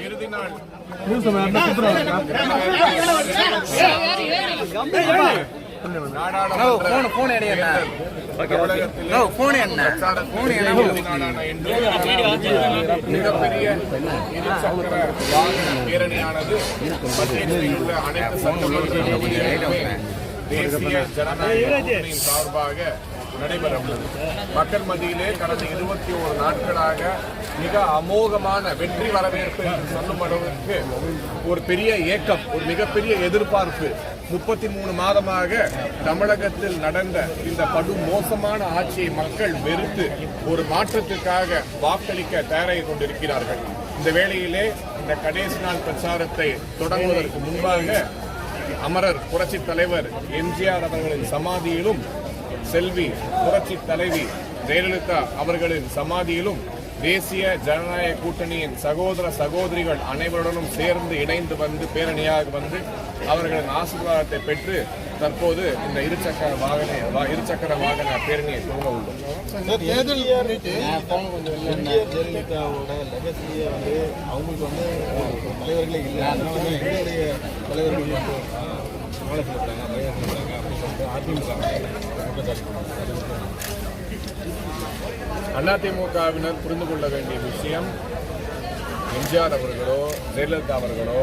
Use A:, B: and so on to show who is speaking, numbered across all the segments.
A: இறுதி நாள் மிகப்பெரிய பேரணியானது உள்ள அனைத்து சட்டமன்ற தேசிய ஜனநாயக சார்பாக நடைபெற உள்ளது. மக்கள் மத்தியிலே கடந்த இருபத்தி ஒரு நாட்களாக மிக அமோகமான வெற்றி வரவேற்பு என்று சொல்லும் அளவுக்கு ஒரு பெரிய ஏக்கம் ஒரு மிகப்பெரிய எதிர்பார்ப்பு. முப்பத்தி மூணு மாதமாக தமிழகத்தில் நடந்த இந்த படு மோசமான ஆட்சியை மக்கள் வெறுத்து ஒரு மாற்றத்திற்காக வாக்களிக்க தயாராகி கொண்டிருக்கிறார்கள். இந்த வேளையிலே இந்த கடைசி நாள் பிரச்சாரத்தை தொடங்குவதற்கு முன்பாக அமரர் புரட்சி தலைவர் எம்ஜிஆர் அவர்களின் சமாதியிலும் செல்வி புரட்சி தலைவி ஜெயலலிதா அவர்களின் சமாதியிலும் தேசிய ஜனநாயக கூட்டணியின் சகோதர சகோதரிகள் அனைவருடனும் சேர்ந்து இணைந்து வந்து பேரணியாக வந்து அவர்களின் ஆசீர்வாதத்தை பெற்று தற்போது இந்த இருசக்கர வாகன வா- இருசக்கர வாகன பேரணியை தூங்க உள்ளோம்.
B: தேர்தல் ஜெயலலிதாவோட லெகசியை வந்து அவங்களுக்கு வந்து தலைவர்களே இல்லை அதனால எங்களுடைய தலைவர்கள்
A: அதிமுகவினர் புரிந்து கொள்ள வேண்டிய விஷயம் எம்ஜிஆர் அவர்களோ ஜெயலலிதா அவர்களோ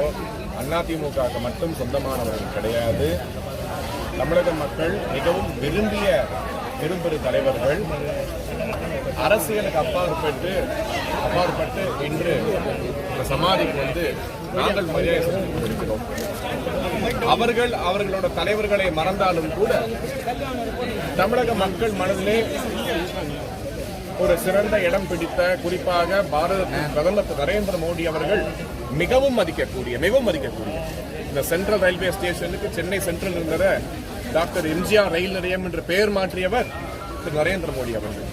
A: அதிமுகவுக்கு மட்டும் சொந்தமானவர்கள் கிடையாது. தமிழக மக்கள் மிகவும் விரும்பிய பெரும்பெரு தலைவர்கள். அரசியலுக்கு அப்பாற்பட்டு அப்பாற்பட்டு இன்று இந்த சமாதிக்கு வந்து நாங்கள் மரியாதை செலுத்திக்கொண்டிருக்கிறோம் அவர்கள் அவர்களோட தலைவர்களை மறந்தாலும் கூட தமிழக மக்கள் மனதிலே ஒரு சிறந்த இடம் பிடித்த குறிப்பாக பாரத பிரதமர் நரேந்திர மோடி அவர்கள் மிகவும் மதிக்கக்கூடிய மிகவும் மதிக்கக்கூடிய இந்த சென்ட்ரல் ரயில்வே ஸ்டேஷனுக்கு சென்னை சென்ட்ரல் இருந்ததை டாக்டர் எம்ஜிஆர் ரயில் நிலையம் என்று பெயர் மாற்றியவர் திரு நரேந்திர மோடி அவர்கள்.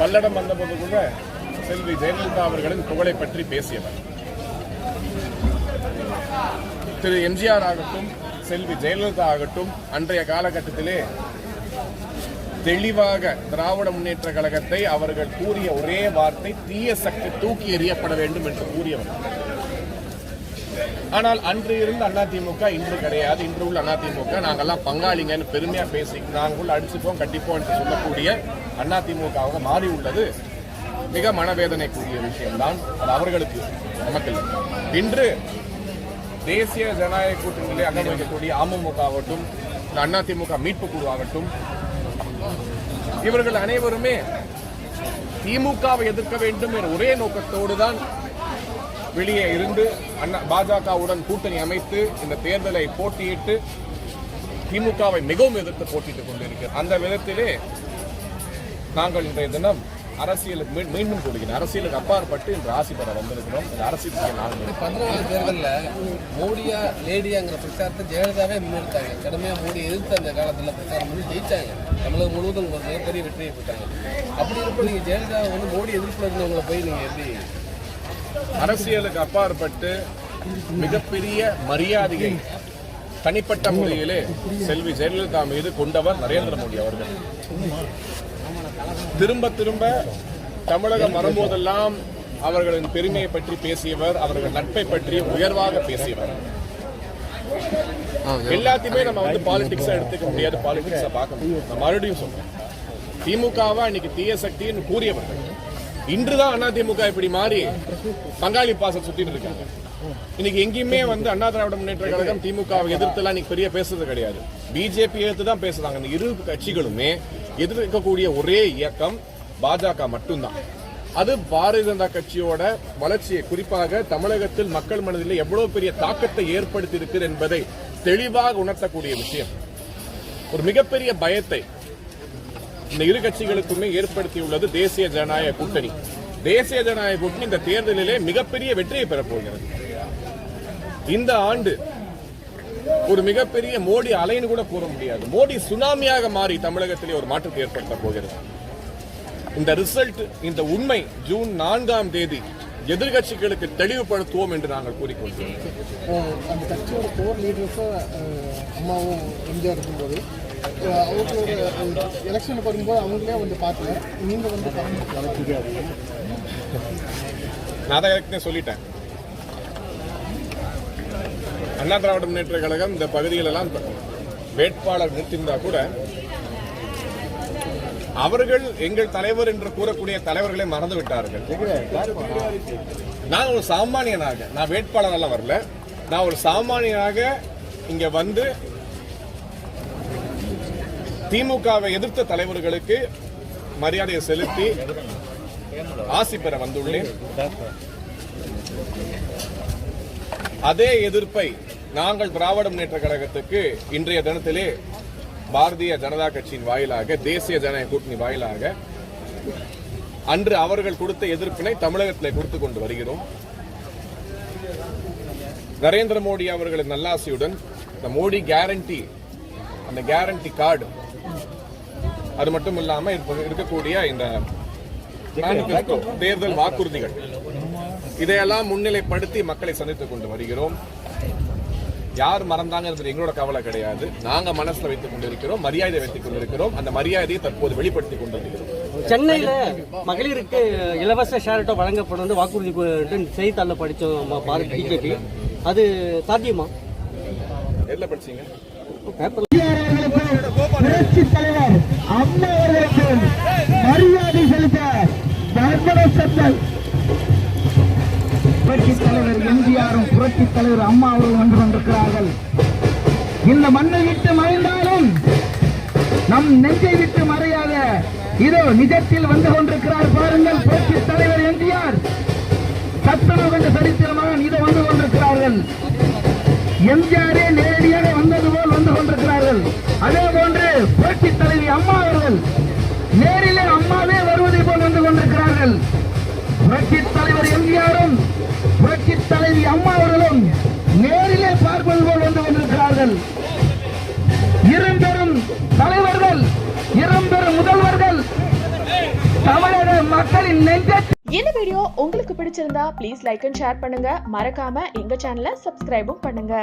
A: பல்லடம் வந்தபோது கூட செல்வி ஜெயலலிதா அவர்களின் புகழை பற்றி பேசியவர். திரு எம்ஜிஆர் ஆகட்டும் செல்வி ஜெயலலிதா ஆகட்டும் அன்றைய காலகட்டத்திலே தெளிவாக திராவிட முன்னேற்ற கழகத்தை அவர்கள் கூறிய ஒரே வார்த்தை தீய சக்தி தூக்கி எறியப்பட வேண்டும் என்று கூறியவர். ஆனால் அன்று இருந்த அதிமுக இன்று கிடையாது. இன்று உள்ள அதிமுக நாங்கெல்லாம் பங்காளிங்கன்னு பெருமையாக பேசி நாங்கள் அடிச்சுப்போம் கட்டிப்போம் என்று சொல்லக்கூடிய அதிமுகவாக மாறி உள்ளது. மிக மனவேதனைக்குரிய விஷயம்தான் அது அவர்களுக்கு நமக்கு. இன்று தேசிய ஜனநாயக கூட்டணியிலே அங்கமைக்கக்கூடிய வகிக்கக்கூடிய அமமுக ஆகட்டும் இந்த அதிமுக மீட்பு குழு ஆகட்டும் இவர்கள் அனைவருமே திமுகவை எதிர்க்க வேண்டும் என்ற ஒரே நோக்கத்தோடு தான் வெளியே இருந்து அண்ணா பாஜகவுடன் கூட்டணி அமைத்து இந்த தேர்தலை போட்டியிட்டு திமுகவை மிகவும் எதிர்த்து போட்டியிட்டுக் கொண்டிருக்கிறது அந்த விதத்திலே நாங்கள் இன்றைய தினம் அரசியலுக்கு மீண்டும் மீண்டும் கூடுகிறேன் அரசியலுக்கு அப்பாற்பட்டு இன்று ஆசி பெற வந்திருக்கிறோம். இந்த அரசியலுக்கு நாங்கள்
C: பதினாலு தேர்தலில் மோடியா லேடியாங்கிற பிரச்சாரத்தை ஜெயலலிதாவே முன்னெடுத்தாங்க கடுமையாக மோடி எதிர்த்து அந்த காலத்தில் பிரச்சாரம் பண்ணி ஜெயிச்சாங்க. தமிழகம் முழுவதும் ஒரு மிகப்பெரிய வெற்றியை பெற்றாங்க. அப்படி இருப்ப நீங்கள் ஜெயலலிதா வந்து மோடி எதிர்ப்பில் இருந்தவங்களை போய் நீங்கள் எப்படி
A: அரசியலுக்கு அப்பாற்பட்டு மிகப்பெரிய மரியாதையை தனிப்பட்ட முறையிலே செல்வி ஜெயலலிதா மீது கொண்டவர் நரேந்திர மோடி அவர்கள். திரும்ப திரும்ப தமிழகம் வரும்போதெல்லாம் அவர்களின் பெருமையை பற்றி பேசியவர் அவர்கள் நட்பை பற்றி உயர்வாக பேசியவர். எல்லாத்தையுமே நம்ம வந்து பாலிடிக்ஸா எடுத்துக்க முடியாது பாலிடிக்ஸா பார்க்க முடியும் நான் மறுபடியும் சொல்றேன். திமுகவா இன்னைக்கு தீய சக்தின்னு கூறியவர்கள். இன்றுதான் அதிமுக இப்படி மாறி பங்காளி பாசம் சுத்திட்டு இருக்காங்க இன்னைக்கு எங்கேயுமே வந்து அண்ணா திராவிட முன்னேற்ற கழகம் திமுகவை எதிர்த்துலாம் இன்னைக்கு பெரிய பேசுறது கிடையாது. பிஜேபி எதிர்த்து தான் பேசுறாங்க. இந்த இரு கட்சிகளுமே எதிர்க்கக்கூடிய ஒரே இயக்கம் பாஜக மட்டும்தான். அது பாரதிய ஜனதா கட்சியோட வளர்ச்சியை குறிப்பாக தமிழகத்தில் மக்கள் மனதில் எவ்வளவு பெரிய தாக்கத்தை ஏற்படுத்தி இருக்குது என்பதை தெளிவாக உணர்த்தக்கூடிய விஷயம். ஒரு மிகப்பெரிய பயத்தை இந்த இரு கட்சிகளுக்குமே ஏற்படுத்தியுள்ளது தேசிய ஜனநாயக கூட்டணி. தேசிய ஜனநாயக கூட்டணி இந்த தேர்தலிலே மிகப்பெரிய வெற்றியை பெறப் போகிறது. இந்த ஆண்டு ஒரு மிகப்பெரிய மோடி அலைன்னு கூட கூற முடியாது. மோடி சுனாமியாக மாறி தமிழகத்திலே ஒரு மாற்றத்தை ஏற்படுத்த போகிறது. இந்த ரிசல்ட் இந்த உண்மை ஜூன் நான்காம் தேதி எதிர்கட்சிகளுக்கு தெளிவுபடுத்துவோம் என்று நாங்கள் கூறிக்கொள்கிறோம்.
D: அந்த கட்சியோட கோர் லீடர்ஸாக அம்மாவும் எம்ஜிஆர் இருக்கும்போது அவங்களோட எலெக்ஷன் வரும்போது அவங்களே வந்து பார்த்தேன் நீங்கள் வந்து
A: நான் தான் ஏற்கனவே சொல்லிட்டேன். அண்ணா திராவிட முன்னேற்ற கழகம் இந்த பகுதிகளெல்லாம் வேட்பாளர் நிறுத்தியிருந்தா கூட அவர்கள் எங்கள் தலைவர் என்று கூறக்கூடிய தலைவர்களை மறந்து விட்டார்கள் நான் ஒரு சாமானியனாக நான் வேட்பாளரெல்லாம் வரல. நான் ஒரு சாமானியனாக இங்க வந்து திமுகவை எதிர்த்த தலைவர்களுக்கு மரியாதையை செலுத்தி ஆசி பெற வந்துள்ளேன். அதே எதிர்ப்பை நாங்கள் திராவிட முன்னேற்ற கழகத்துக்கு இன்றைய தினத்திலே பாரதிய ஜனதா கட்சியின் வாயிலாக தேசிய ஜனநாயக கூட்டணி வாயிலாக அன்று அவர்கள் கொடுத்த எதிர்ப்பினை தமிழகத்தில் கொடுத்து கொண்டு வருகிறோம். நரேந்திர மோடி அவர்களின் நல்லாசியுடன் இந்த மோடி கேரண்டி அந்த கேரண்டி கார்டு அது மட்டும் இல்லாம இப்ப இருக்கக்கூடிய இந்த தேர்தல் வாக்குறுதிகள். இதையெல்லாம் முன்னிலைப்படுத்தி மக்களை சந்தித்துக் கொண்டு வருகிறோம். யார் மறந்தாங்க என்பது எங்களோட கவலை கிடையாது. நாங்க மனசுல வைத்துக் கொண்டிருக்கிறோம் மரியாதை வைத்துக் கொண்டிருக்கிறோம். அந்த மரியாதையை தற்போது வெளிப்படுத்திக் கொண்டிருக்கிறோம்.
E: சென்னையில மகளிருக்கு இலவச ஷேர்ட்டோ வழங்கப்படும் வந்து வாக்குறுதி செய்தித்தாளில் படித்தோம் பாரத் பிஜேபி. அது சாத்தியமா?
A: எதுல படிச்சீங்க?
F: புரட்சி தலைவர் அம்மா அவர்களுக்கு மரியாதை செலுத்த தர்மட சத்தல் புரட்சி தலைவர் எம்ஜிஆரும் புரட்சி தலைவர் அம்மா அவர்கள் வந்து கொண்டிருக்கிறார்கள். இந்த மண்ணை விட்டு மறைந்தாலும் நம் நெஞ்சை விட்டு மறையாத இதோ நிஜத்தில் வந்து கொண்டிருக்கிறார் பாருங்கள் புரட்சி தலைவர் எம்ஜிஆர். சத்தனம் கண்ட சரித்திரமாக இதோ வந்து கொண்டிருக்கிறார்கள். எம்ஜிஆரே நேரடியாக வந்தது போல் வந்து கொண்டு அவர்கள் அதே போன்று புரட்சி தலைவி அம்மா அவர்கள் நேரிலே அம்மாவே வருவதை போல் வந்து கொண்டிருக்கிறார்கள். புரட்சி தலைவர் எம்ஜிஆரும் புரட்சி தலைவி அம்மா அவர்களும் நேரிலே பார்ப்பது போல் வந்து கொண்டிருக்கிறார்கள். இரும்பெரும் தலைவர்கள் இரும்பெரும் முதல்வர்கள் தமிழக மக்களின் நெஞ்ச
G: இந்த வீடியோ உங்களுக்கு பிடிச்சிருந்தா ப்ளீஸ் லைக் அண்ட் ஷேர் பண்ணுங்க. மறக்காம எங்க சேனலை சப்ஸ்கிரைபும் பண்ணுங்க.